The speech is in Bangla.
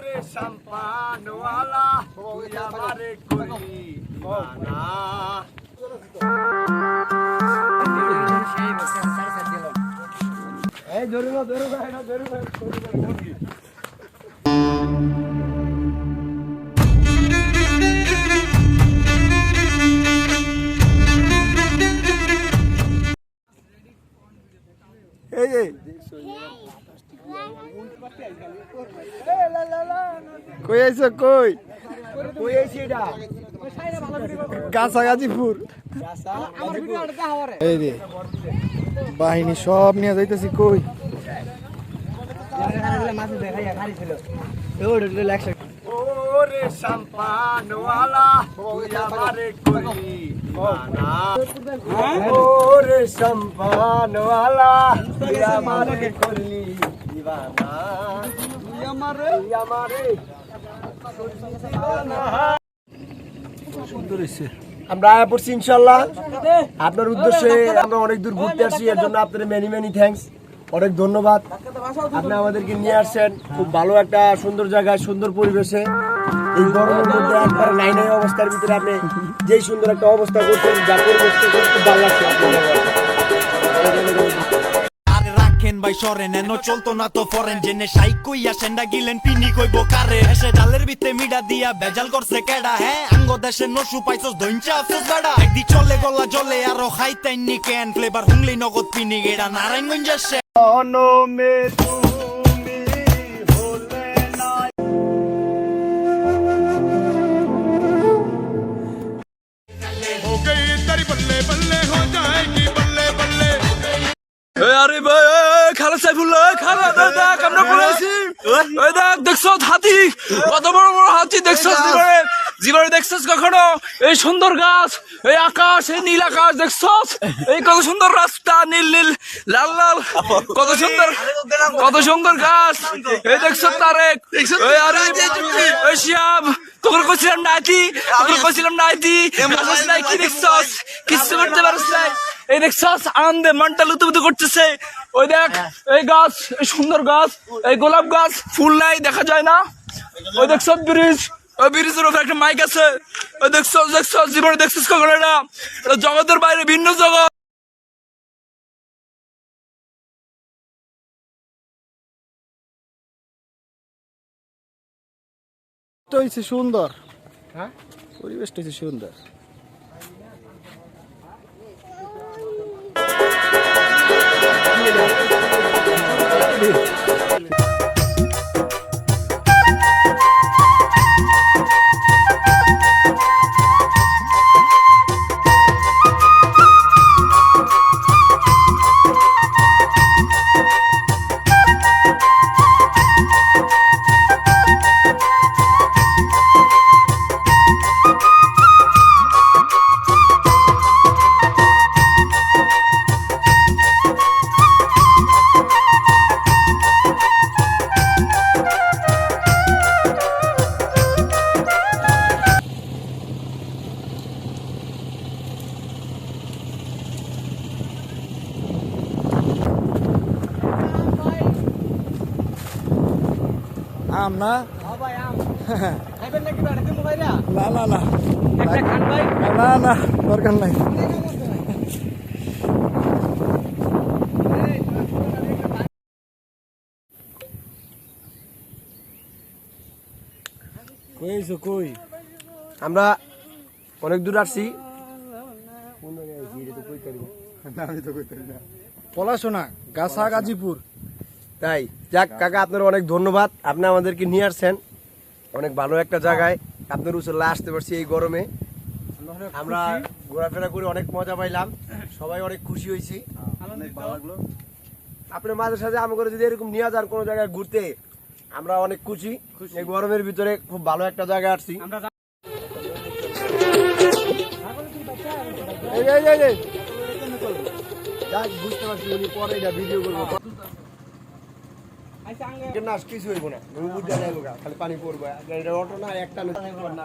ওরে সম্পানওয়ালা তুই আমারে করি মানা। এই ধরু না ধরু না। এই এই। কই আইছো কই? কই আইছি এটা? গাছাগাজিপুর এই রে বাহিনী সব নিয়ে যাইতেছি কই? ওরে সম্পানওয়ালা তুই আমারে করি মানা। ওরে সম্পানওয়ালা দিবানা। তুই আমারে তুই আমারে সুন্দর হয়েছে আমরা আয়া পড়ছি ইনশাল্লাহ আপনার উদ্দেশ্যে আমরা অনেক দূর ঘুরতে আসছি এর জন্য আপনাদের মেনি মেনি থ্যাঙ্কস অনেক ধন্যবাদ। আপনি আমাদেরকে নিয়ে আসছেন খুব ভালো একটা সুন্দর জায়গায় সুন্দর পরিবেশে। এই গরমের মধ্যে একবার নাই নাই অবস্থার ভিতরে আপনি যেই সুন্দর একটা অবস্থা করছেন যা পরিবেশটা খুব ভালো লাগছে আপনার ভাই সরেন এনো চলতো না তো ফরেন জেনে সাই কইয়া সেন্ডা গিলেন পিনি কইব কারে এসে ডালের ভিতরে মিডা দিয়া বেজাল করছে কেডা হ্যাঁ আঙ্গ দেশে নসু পাইছস দইঞ্চা আফসোস বেডা একদি চলে গলা জলে আরও খাইতাইনি কেন ফ্লেভার হুংলি নগদ পিনি গেডা নারায়ণগঞ্জের সে অনমে তুমি ওই দেখ দেখছ হাতি? কত বড় বড় হাতি দেখছ জীবনে? জীবনে দেখছস কখনো? এই সুন্দর গাছ এই আকাশ এই নীল আকাশ দেখছস? এই কত সুন্দর রাস্তা নীল নীল লাল লাল। কত সুন্দর কত সুন্দর গাছ। এই দেখছ তারেক। এই আরে এই শিয়াব তোকে কইছিলাম নাইতি তোকে কইছিলাম নাইতি নাই কি দেখছস? কিছু করতে পারছ এই দেখছস আনন্দে মনটা লুতুপুতু করতেছে। ওই দেখ এই গাছ এই সুন্দর গাছ এই গোলাপ গাছ ফুল নাই দেখা যায় না। ওই দেখছ ব্রিজ ওই ব্রিজের উপরে একটা মাইক আছে। ওই দেখছ দেখছ জীবনে দেখছিস কখনো না? এটা জগতের বাইরে ভিন্ন জগৎ। তো হয়েছে সুন্দর। হ্যাঁ? পরিবেশটা হয়েছে সুন্দর। আম না? না না না। না না দরকার নাই। কইছো কই? আমরা অনেক দূর আসছি। পলাশোনা গাছা গাজীপুর। তাই। যাক কাকা আপনার অনেক ধন্যবাদ। আপনি আমাদেরকে নিয়ে আসছেন। অনেক ভালো একটা জায়গায়। আপনার উচলে আসতে পারছি এই গরমে। আমরা ঘোরাফেরা করে অনেক মজা পাইলাম। সবাই অনেক খুশি হয়েছি। আপনার মাঝে সাথে আমাকে যদি এরকম নিয়ে যান কোনো জায়গায় ঘুরতে আমরা অনেক খুশি। এই গরমের ভিতরে খুব ভালো একটা জায়গায় আসছি। বুঝতে পারছি উনি পরে এটা ভিডিও করব। না কিছু হইব না। বুঝতে যাইবো খালি পানি পড়ব। অটো না একটা না